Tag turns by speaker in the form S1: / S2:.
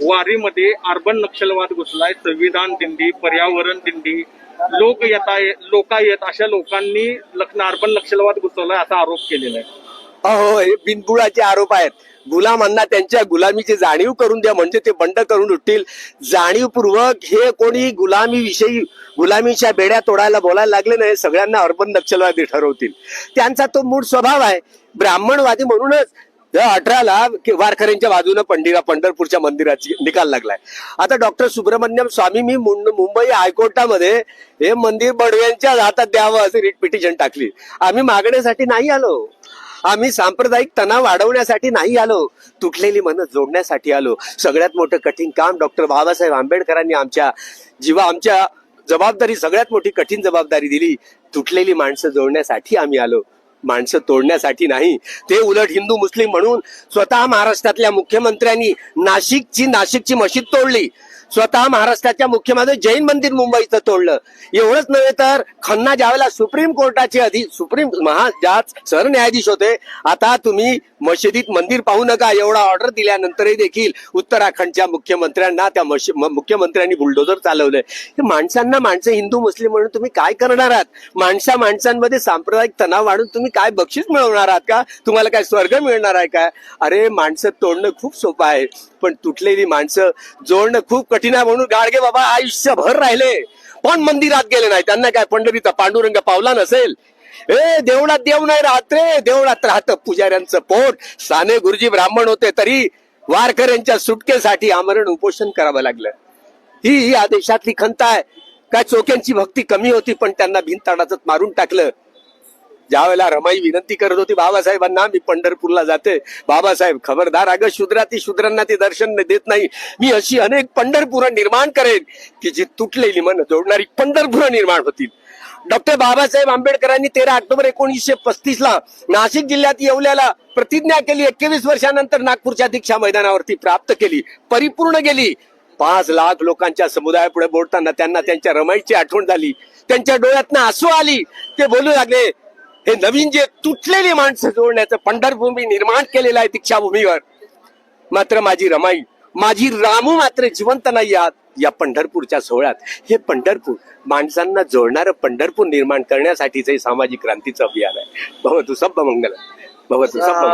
S1: वारीमध्ये urban नक्षलवाद घुसलाय संविधान दिंडी पर्यावरण दिंडी लोक येता लोकायत अशा लोकांनी लक्ष अर्बन नक्षलवाद घुसवलाय असा आरोप केलेला आहे.
S2: अहो हे बिनबुळाचे आरोप आहेत. गुलामांना त्यांच्या गुलामीची जाणीव करून द्या म्हणजे ते बंड करून उठतील. जाणीवपूर्वक हे कोणी गुलामी विषयी गुलामीच्या बेड्या तोडायला बोलायला लागले नाही सगळ्यांना अर्बन नक्षलवादी ठरवतील. त्यांचा तो मूळ स्वभाव आहे. ब्राह्मणवादी म्हणूनच या अठराला वारकऱ्यांच्या बाजूने पंडिरा पंढरपूरच्या मंदिराची निकाल लागलाय. आता डॉक्टर सुब्रमण्यम स्वामी मी मुंबई हायकोर्टामध्ये हे मंदिर बडव्यांच्या हातात द्यावं असं रिट पिटिशन टाकली. आम्ही मागण्यासाठी नाही आलो. आम्ही सांप्रदायिक तणाव वाढवण्यासाठी नाही आलो. तुटलेली मनं जोडण्यासाठी आलो. सगळ्यात मोठं कठीण काम डॉक्टर बाबासाहेब आंबेडकरांनी आमच्या जीवा आमच्या जबाबदारी सगळ्यात मोठी कठीण जबाबदारी दिली. तुटलेली माणसं जोडण्यासाठी आम्ही आलो. माणसं तोडण्यासाठी नाही. ते उलट हिंदू मुस्लिम म्हणून स्वतः महाराष्ट्रातल्या मुख्यमंत्र्यांनी नाशिकची नाशिकची मशीद तोडली. स्वतः महाराष्ट्राच्या मुख्यमंत्री जैन मंदिर मुंबईचं तोडलं. एवढंच नव्हे तर खन्ना ज्यावेळेला सुप्रीम कोर्टाचे अधि सुप्रीम महा ज्या सरन्यायाधीश होते आता तुम्ही मशिदीत मंदिर पाहू नका. एवढा ऑर्डर दिल्यानंतरही देखील उत्तराखंडच्या मुख्यमंत्र्यांना त्या मशी- मुख्यमंत्र्यांनी बुलडोजर चालवलंय. हे माणसांना माणसं हिंदू मुस्लिम म्हणून तुम्ही काय करणार आहात? माणसा माणसांमध्ये सांप्रदायिक तणाव वाढून तुम्ही काय बक्षीस मिळवणार आहात का? तुम्हाला काय स्वर्ग मिळणार आहे का? अरे माणसं तोडणं खूप सोपं आहे पण तुटलेली माणसं जोडणं खूप कठीण आहे म्हणून गाडगे बाबा आयुष्यभर राहिले. पण मंदिरात गेले नाही. त्यांना काय पंढरीचा पांडुरंग पावला नसेल? ए देवळात देव नाही राहत रे. देवळात राहत पुजाऱ्यांचं पोट. साने गुरुजी ब्राह्मण होते तरी वारकऱ्यांच्या सुटकेसाठी आमरण उपोषण करावं लागलं. ही ही आदेशातली खंत आहे. काय चोक्यांची भक्ती कमी होती पण त्यांना भिंताडाच मारून टाकलं. ज्यावेळेला रमाई विनंती करत होती बाबासाहेबांना मी पंढरपूरला जाते. बाबासाहेब खबरदार अगं शूद्रा ती शूद्रांना ते दर्शन देत नाही. मी अशी अनेक पंढरपुरं निर्माण करेन की जी तुटलेली मन जोडणारी पंढरपुरं निर्माण होतील. डॉक्टर बाबासाहेब आंबेडकरांनी तेरा ऑक्टोबर एकोणीसशे पस्तीस ला नाशिक जिल्ह्यात येवल्याला प्रतिज्ञा केली. एकवीस वर्षानंतर नागपूरच्या दीक्षा मैदानावरती प्राप्त केली. परिपूर्ण गेली. पाच लाख लोकांच्या समुदायापुढे बोलताना त्यांना त्यांच्या रमाईची आठवण झाली. त्यांच्या डोळ्यातनं आसू आली. ते बोलू लागले हे नवीन जे तुटलेली माणसं जोडण्याचं पंढरभूमी निर्माण केलेलं आहे दीक्षाभूमीवर मात्र माझी रमाई माझी रामू मात्र जिवंत नाही आहात या पंढरपूरच्या सोहळ्यात. हे पंढरपूर माणसांना जोडणारं पंढरपूर निर्माण करण्यासाठीचं हे सामाजिक क्रांतीचं अभियान आहे. भवतु सब मंगल भवतु सब